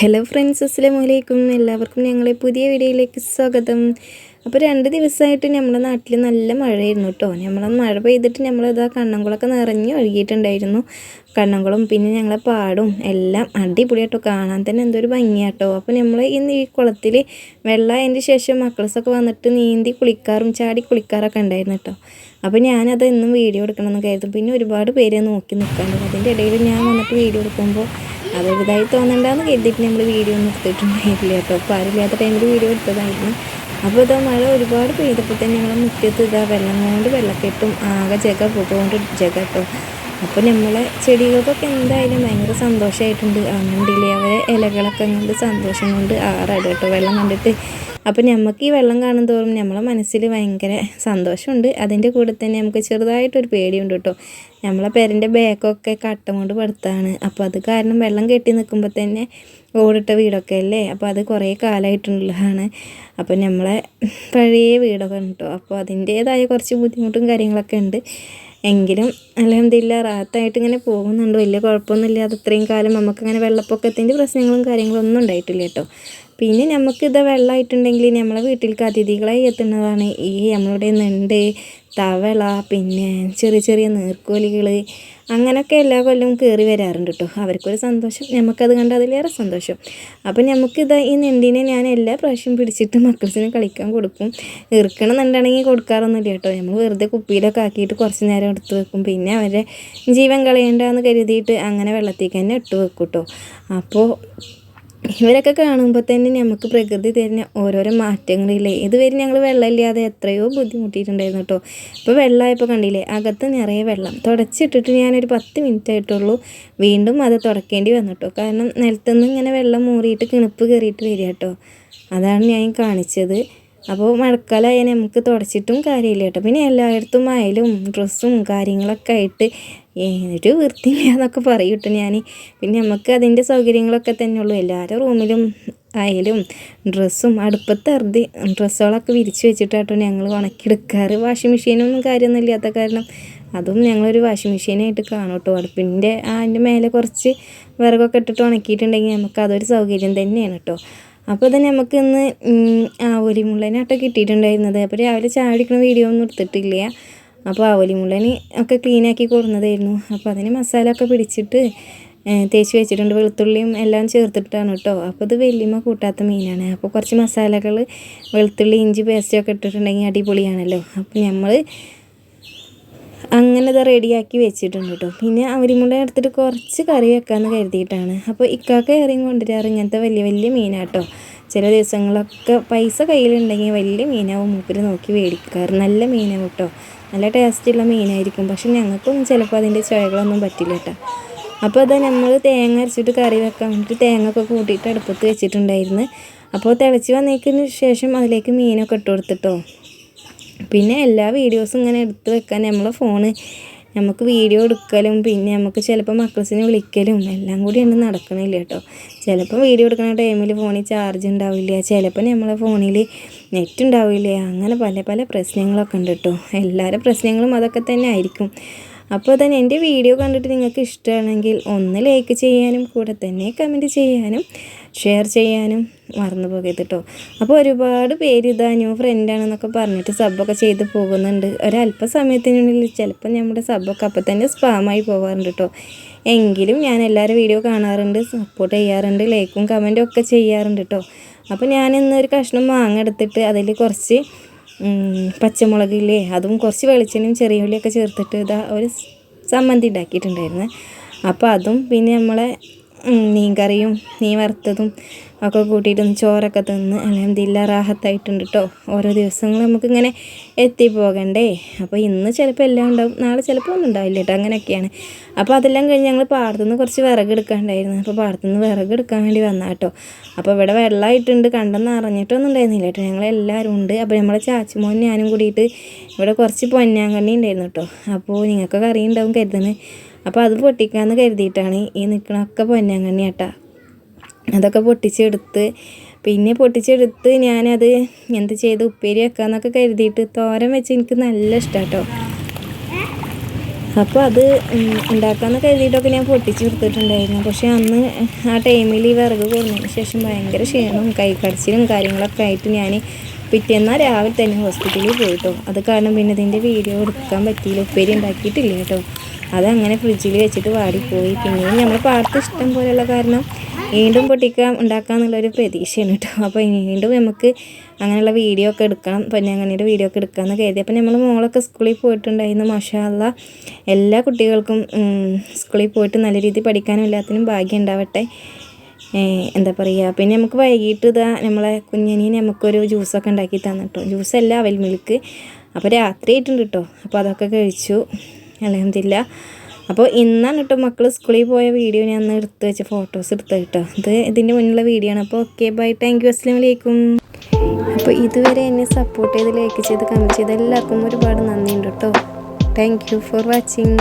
Hello friends അസ്സലാമു അലൈക്കും എല്ലാവർക്കും ഞങ്ങളെ പുതിയ വീഡിയോയിലേക്ക് സ്വാഗതം. അപ്പോൾ രണ്ട് ദിവസമായിട്ട് നമ്മുടെ നാട്ടിൽ നല്ല മഴയായിരുന്നു കേട്ടോ. നമ്മൾ മഴ പെയ്തിട്ട് നമ്മളിതാ കണ്ണംകുളമൊക്കെ നിറഞ്ഞ് ഒഴുകിയിട്ടുണ്ടായിരുന്നു. കണ്ണംകുളം പിന്നെ ഞങ്ങളെ പാടും എല്ലാം അടിപൊളിയാട്ടോ. കാണാൻ തന്നെ എന്തൊരു ഭംഗിയാട്ടോ. അപ്പോൾ നമ്മൾ ഇന്ന് ഈ കുളത്തിൽ വെള്ളമായതിന്റെ ശേഷം മക്കൾസൊക്കെ വന്നിട്ട് നീന്തി കുളിക്കാറും ചാടി കുളിക്കാറൊക്കെ ഉണ്ടായിരുന്നു കേട്ടോ. അപ്പോൾ ഞാനത് എന്നും വീഡിയോ എടുക്കണമെന്ന് കരുതും. പിന്നെ ഒരുപാട് പേരെ നോക്കി നിൽക്കാണ്ട് അതിന്റെ ഇടയിൽ ഞാൻ വന്നിട്ട് വീഡിയോ എടുക്കുമ്പോൾ അതൊരിതായി തോന്നണ്ടെന്ന് കരുതിയിട്ട് നമ്മൾ വീഡിയോ ഒന്നും എടുത്തിട്ടുണ്ടായിട്ടില്ല. കേട്ടോ അപ്പോൾ ആരില്ലാത്ത ടൈമിൽ വീഡിയോ എടുത്തതായിരുന്നു അപ്പോൾ ഇതാ മഴ ഒരുപാട് പെയ്തപ്പോൾ തന്നെ ഞങ്ങൾ മുറ്റത്ത് ഇതാ വെള്ളം കൊണ്ട് വെള്ളക്കെട്ടും ആകെ ജഗ പോകൊണ്ട് ജഗ കേട്ടോ. അപ്പോൾ നമ്മളെ ചെടികൾക്കൊക്കെ എന്തായാലും ഭയങ്കര സന്തോഷമായിട്ടുണ്ട് അങ്ങണ്ടില്ലേ അവരെ ഇലകളൊക്കെ കൊണ്ട് സന്തോഷം കൊണ്ട് ആറാട് കേട്ടോ വെള്ളം കണ്ടിട്ട്. അപ്പോൾ നമുക്ക് ഈ വെള്ളം കാണും തോറും നമ്മളെ മനസ്സിൽ ഭയങ്കര സന്തോഷമുണ്ട്. അതിന്റെ കൂടെ തന്നെ നമുക്ക് ചെറുതായിട്ടൊരു പേടിയുണ്ട് കേട്ടോ. നമ്മളെ പേരന്റെ ബാക്കൊക്കെ കട്ട കൊണ്ട് പടുത്താണ്. അപ്പോൾ അത് കാരണം വെള്ളം കെട്ടി നിൽക്കുമ്പോൾ തന്നെ ഓടിട്ട വീടൊക്കെ അല്ലേ? അപ്പോൾ അത് കുറേ കാലമായിട്ടുള്ളതാണ് അപ്പോൾ നമ്മളെ പഴയ വീടൊക്കെ കേട്ടോ. അപ്പോൾ അതിന്റേതായ കുറച്ച് ബുദ്ധിമുട്ടും കാര്യങ്ങളൊക്കെ ഉണ്ട്. എങ്കിലും അലഹമില്ല റാത്തായിട്ട് ഇങ്ങനെ പോകുന്നുണ്ട്. വലിയ കുഴപ്പമൊന്നുമില്ലാതെ ഇത്രയും കാലം നമുക്കങ്ങനെ വെള്ളപ്പൊക്കത്തിന്റെ പ്രശ്നങ്ങളും കാര്യങ്ങളും ഒന്നും ഉണ്ടായിട്ടില്ല കേട്ടോ. പിന്നെ നമുക്കിത് വെള്ളമായിട്ടുണ്ടെങ്കിൽ നമ്മളെ വീട്ടിലേക്ക് അതിഥികളായി എത്തുന്നതാണ്. ഈ നമ്മളുടെ നെണ്ട് തവള പിന്നെ ചെറിയ ചെറിയ നീർക്കോലികൾ അങ്ങനെയൊക്കെ എല്ലാ കൊല്ലവും കയറി വരാറുണ്ട് കേട്ടോ അവർക്കൊരു സന്തോഷം. നമുക്കത് കണ്ട് അതിലേറെ സന്തോഷം. അപ്പം നമുക്കിത് ഈ നെണ്ടിനെ ഞാൻ എല്ലാ പ്രാവശ്യം പിടിച്ചിട്ട് മക്കൾസിന് കളിക്കാൻ കൊടുക്കും. ഇറുക്കണം എന്നുണ്ടെങ്കിൽ കൊടുക്കാറൊന്നുമില്ല കേട്ടോ നമ്മൾ വെറുതെ കുപ്പിയിലൊക്കെ ആക്കിയിട്ട് കുറച്ച് നേരം എടുത്ത് വെക്കും. പിന്നെ അവരെ ജീവൻ കളയണ്ടെന്ന് കരുതിയിട്ട് അങ്ങനെ വെള്ളത്തേക്ക് തന്നെ ഇട്ട് വെക്കും കേട്ടോ അപ്പോൾ ഇവരൊക്കെ കാണുമ്പോൾ തന്നെ നമുക്ക് പ്രകൃതി തരുന്ന ഓരോരോ മാറ്റങ്ങളില്ലേ? ഇതുവരെ ഞങ്ങൾ വെള്ളമില്ലാതെ എത്രയോ ബുദ്ധിമുട്ടിയിട്ടുണ്ടായിരുന്നു കേട്ടോ ഇപ്പോൾ വെള്ളമായപ്പോൾ കണ്ടില്ലേ? അകത്ത് നിറയെ വെള്ളം. തുടച്ചിട്ടിട്ട് ഞാനൊരു പത്ത് മിനിറ്റ് ആയിട്ടുള്ളൂ വീണ്ടും അത് തുടക്കേണ്ടി വന്നു കേട്ടോ കാരണം നിലത്തുനിന്ന് ഇങ്ങനെ വെള്ളം മൂറിയിട്ട് കിണുപ്പ് കയറിയിട്ട് വരിക കേട്ടോ അതാണ് ഞാൻ കാണിച്ചത്. അപ്പോൾ മഴക്കാലമായ നമുക്ക് തുടച്ചിട്ടും കാര്യമില്ല കേട്ടോ. പിന്നെ എല്ലായിടത്തും മയലും ഡ്രസ്സും കാര്യങ്ങളൊക്കെ ആയിട്ട് ഒരു വൃത്തിയില്ല എന്നൊക്കെ പറയും കേട്ടോ ഞാൻ പിന്നെ നമുക്ക് അതിന്റെ സൗകര്യങ്ങളൊക്കെ തന്നെ ഉള്ളൂ. എല്ലാവരും റൂമിലും അയലും ഡ്രസ്സും അടുപ്പത്ത് അറുതി ഡ്രസ്സുകളൊക്കെ വിരിച്ച് വെച്ചിട്ടാട്ടോ ഞങ്ങൾ ഉണക്കിയെടുക്കാറ്. വാഷിംഗ് മെഷീനൊന്നും കാര്യമൊന്നും ഇല്ലാത്ത കാരണം അതും ഞങ്ങളൊരു വാഷിംഗ് മെഷീനായിട്ട് കാണും കേട്ടോ. അടുപ്പിന്റെ അതിന്റെ മേലെ കുറച്ച് വിറകൊക്കെ ഇട്ടിട്ട് ഉണക്കിയിട്ടുണ്ടെങ്കിൽ നമുക്ക് അതൊരു സൗകര്യം തന്നെയാണ് കേട്ടോ. അപ്പോൾ തന്നെ നമുക്ക് ഇന്ന് ആവോലിമുള്ളനാട്ടോ കിട്ടിയിട്ടുണ്ടായിരുന്നത്. അപ്പോൾ രാവിലെ ചായ കുടിക്കുന്ന വീഡിയോ ഒന്നും എടുത്തിട്ടില്ല. അപ്പോൾ ആവോലിമുള്ളന് ഒക്കെ ക്ലീനാക്കി കൊടുന്നതായിരുന്നു. അപ്പോൾ അതിന് മസാല ഒക്കെ പിടിച്ചിട്ട് തേച്ച് വെച്ചിട്ടുണ്ട്. വെളുത്തുള്ളിയും എല്ലാം ചേർത്തിട്ടാണ് കേട്ടോ അപ്പോൾ ഇത് വലിയമ്മ കൂട്ടാത്ത മീനാണ്. അപ്പോൾ കുറച്ച് മസാലകൾ വെളുത്തുള്ളി ഇഞ്ചി പേസ്റ്റൊക്കെ ഇട്ടിട്ടുണ്ടെങ്കിൽ അടിപൊളിയാണല്ലോ. അപ്പോൾ നമ്മൾ അങ്ങനെ ഇത് റെഡിയാക്കി വെച്ചിട്ടുണ്ട് കേട്ടോ പിന്നെ അവരും കൂടെ എടുത്തിട്ട് കുറച്ച് കറി വെക്കാമെന്ന് കരുതിയിട്ടാണ്. അപ്പോൾ ഇക്കാക്ക ഇറങ്ങി കൊണ്ടുവരാറ് ഇങ്ങനത്തെ വലിയ വലിയ മീനാട്ടോ ചില ദിവസങ്ങളൊക്കെ പൈസ കയ്യിലുണ്ടെങ്കിൽ വലിയ മീനാവും മൂപ്പര് നോക്കി മേടിക്കാറ്. നല്ല മീനാവും കേട്ടോ നല്ല ടേസ്റ്റുള്ള മീനായിരിക്കും. പക്ഷെ ഞങ്ങൾക്കൊന്നും ചിലപ്പോൾ അതിന്റെ ചുവകളൊന്നും പറ്റില്ല കേട്ടോ അപ്പോൾ അത് നമ്മൾ തേങ്ങ അരച്ചിട്ട് കറി വെക്കാൻ വേണ്ടിയിട്ട് തേങ്ങ ഒക്കെ കൂട്ടിയിട്ട് അടുപ്പത്ത് വെച്ചിട്ടുണ്ടായിരുന്നു. അപ്പോൾ തിളച്ച് വന്നതിന് ശേഷം അതിലേക്ക് മീനൊക്കെ ഇട്ട് കൊടുത്തിട്ടോ. പിന്നെ എല്ലാ വീഡിയോസും ഇങ്ങനെ എടുത്ത് വെക്കാൻ നമ്മളെ ഫോണ് നമുക്ക് വീഡിയോ എടുക്കലും പിന്നെ നമുക്ക് ചിലപ്പോൾ മക്കൾസിനെ വിളിക്കലും എല്ലാം കൂടി ഒന്നും നടക്കണില്ല കേട്ടോ. ചിലപ്പോൾ വീഡിയോ എടുക്കുന്ന ടൈമിൽ ഫോണിൽ ചാർജ് ഉണ്ടാവില്ല ചിലപ്പോൾ നമ്മളെ ഫോണിൽ നെറ്റ് ഉണ്ടാവില്ല അങ്ങനെ പല പല പ്രശ്നങ്ങളൊക്കെ ഉണ്ട് കേട്ടോ. എല്ലാവരുടെ പ്രശ്നങ്ങളും അതൊക്കെ തന്നെ ആയിരിക്കും. അപ്പോൾ തന്നെ എന്റെ വീഡിയോ കണ്ടിട്ട് നിങ്ങൾക്ക് ഇഷ്ടമാണെങ്കിൽ ഒന്ന് ലൈക്ക് ചെയ്യാനും കൂടെ തന്നെ കമന്റ് ചെയ്യാനും ഷെയർ ചെയ്യാനും മറന്നു പോകരുത് കേട്ടോ അപ്പോൾ ഒരുപാട് പേര് ഇതാ ന്യൂ ഫ്രണ്ടാണെന്നൊക്കെ പറഞ്ഞിട്ട് സബ്ബൊക്കെ ചെയ്ത് പോകുന്നുണ്ട്. ഒരല്പ സമയത്തിനുള്ളിൽ ചിലപ്പോൾ നമ്മുടെ സബ്ബൊക്കെ അപ്പം തന്നെ സ്പാമായി പോകാറുണ്ട് കേട്ടോ എങ്കിലും ഞാൻ എല്ലാവരും വീഡിയോ കാണാറുണ്ട് സപ്പോർട്ട് ചെയ്യാറുണ്ട് ലൈക്കും കമന്റും ഒക്കെ ചെയ്യാറുണ്ട് കേട്ടോ അപ്പോൾ ഞാൻ ഇന്നൊരു കഷ്ണം മാങ്ങ എടുത്തിട്ട് അതിൽ കുറച്ച് പച്ചമുളകില്ലേ അതും കുറച്ച് വെളിച്ചെണ്ണയും ചെറിയ ഉള്ളിയൊക്കെ ചേർത്തിട്ട് ഇതാ ഒരു സമ്മന്തി ഉണ്ടാക്കിയിട്ടുണ്ടായിരുന്നു. അപ്പോൾ അതും പിന്നെ നമ്മളെ മീൻ കറിയും മീൻ വറുത്തതും ഒക്കെ കൂട്ടിയിട്ടൊന്ന് ചോറൊക്കെ തിന്ന് അലഹമില്ല റാഹത്തായിട്ടുണ്ട് കേട്ടോ ഓരോ ദിവസങ്ങൾ നമുക്കിങ്ങനെ എത്തിപ്പോകണ്ടേ. അപ്പോൾ ഇന്ന് ചിലപ്പോൾ എല്ലാം ഉണ്ടാവും. നാളെ ചിലപ്പോൾ ഒന്നും ഉണ്ടാവില്ല കേട്ടോ അങ്ങനെയൊക്കെയാണ് അപ്പോൾ അതെല്ലാം കഴിഞ്ഞ് ഞങ്ങൾ പാടത്തുനിന്ന് കുറച്ച് വിറകെടുക്കാണ്ടായിരുന്നു അപ്പോൾ പാടത്തുനിന്ന് വിറകെടുക്കാൻ വേണ്ടി വന്നാൽ കേട്ടോ അപ്പോൾ ഇവിടെ വെള്ളമായിട്ടുണ്ട് കണ്ടെന്ന് അറിഞ്ഞിട്ടൊന്നും ഉണ്ടായിരുന്നില്ല കേട്ടോ ഞങ്ങളെല്ലാവരും ഉണ്ട്. അപ്പോൾ നമ്മളെ ചാച്ചുമോൻ ഞാനും കൂടിയിട്ട് ഇവിടെ കുറച്ച് പൊന്നാങ്കണ്ണി ഉണ്ടായിരുന്നു കേട്ടോ അപ്പോൾ നിങ്ങൾക്കൊക്കെ അറിയുണ്ടാവും കരുതുന്നത് അപ്പോൾ അത് പൊട്ടിക്കാമെന്ന് കരുതിയിട്ടാണ് ഈ നിൽക്കണൊക്കെ പൊന്നാങ്കണ്ണി കേട്ടോ അതൊക്കെ പൊട്ടിച്ചെടുത്ത് പിന്നെ പൊട്ടിച്ചെടുത്ത് ഞാനത് എന്ത് ചെയ്ത് ഉപ്പേരി വെക്കാമെന്നൊക്കെ കരുതിയിട്ട് തോരൻ വെച്ച് എനിക്ക് നല്ല ഇഷ്ടമാണ് കേട്ടോ അപ്പോൾ അത് ഉണ്ടാക്കാമെന്ന് കരുതിയിട്ടൊക്കെ ഞാൻ പൊട്ടിച്ച് കൊടുത്തിട്ടുണ്ടായിരുന്നു. പക്ഷേ അന്ന് ആ ടൈമിൽ ഈ വിറക് കൊടുന്നതിന് ശേഷം ഭയങ്കര ക്ഷീണവും കൈ കടച്ചിലും കാര്യങ്ങളൊക്കെ ആയിട്ട് ഞാൻ പിറ്റേന്നാ രാവിലെ തന്നെ ഹോസ്പിറ്റലിൽ പോയിട്ടോ. അത് കാരണം പിന്നെ ഇതിന്റെ വീഡിയോ എടുക്കാൻ പറ്റിയില്ല. ഉപ്പേരി ഉണ്ടാക്കിയിട്ടില്ല കേട്ടോ. അതങ്ങനെ ഫ്രിഡ്ജിൽ വെച്ചിട്ട് വാടിപ്പോയി. പിന്നെയും നമ്മൾ പാർട്ടി ഇഷ്ടം പോലെയുള്ള കാരണം വീണ്ടും പൊട്ടിക്കാൻ ഉണ്ടാക്കാന്നുള്ളൊരു പ്രതീക്ഷയാണ് കേട്ടോ. അപ്പോൾ വീണ്ടും നമുക്ക് അങ്ങനെയുള്ള വീഡിയോ ഒക്കെ എടുക്കണം. പൊന്നങ്ങണിയുടെ വീഡിയോ ഒക്കെ എടുക്കാമെന്ന് കരുതി. അപ്പോൾ നമ്മൾ മോളൊക്കെ സ്കൂളിൽ പോയിട്ടുണ്ടായിരുന്നു മാഷാല്ല എല്ലാ കുട്ടികൾക്കും സ്കൂളിൽ പോയിട്ട് നല്ല രീതിയിൽ പഠിക്കാനും എല്ലാത്തിനും ഭാഗ്യം ഉണ്ടാവട്ടെ. എന്താ പറയുക പിന്നെ നമുക്ക് വൈകിട്ട് ഇതാ നമ്മളെ കുഞ്ഞിനെ നമുക്കൊരു ജ്യൂസൊക്കെ ഉണ്ടാക്കി തന്നിട്ടോ എല്ലാം അവൽ മിൽക്ക് അപ്പോൾ രാത്രി ആയിട്ടുണ്ട് കേട്ടോ. അപ്പോൾ അതൊക്കെ കഴിച്ചു. അലഹമില്ല അപ്പോൾ ഇന്നാണ് കേട്ടോ മക്കൾ സ്കൂളിൽ പോയ വീഡിയോ. ഞാൻ എടുത്ത് വെച്ച ഫോട്ടോസ് എടുത്ത് കേട്ടോ. ഇത് ഇതിന്റെ മുന്നിലുള്ള വീഡിയോ ആണ്. അപ്പോൾ ഓക്കെ ബൈ താങ്ക് യു അസ്ലാം വലൈക്കും അപ്പോൾ ഇതുവരെ എന്നെ സപ്പോർട്ട് ചെയ്ത് ലൈക്ക് ചെയ്ത് കമന്റ് ചെയ്ത് എല്ലാവർക്കും ഒരുപാട് നന്ദിയുണ്ട് കേട്ടോ. Thank you for watching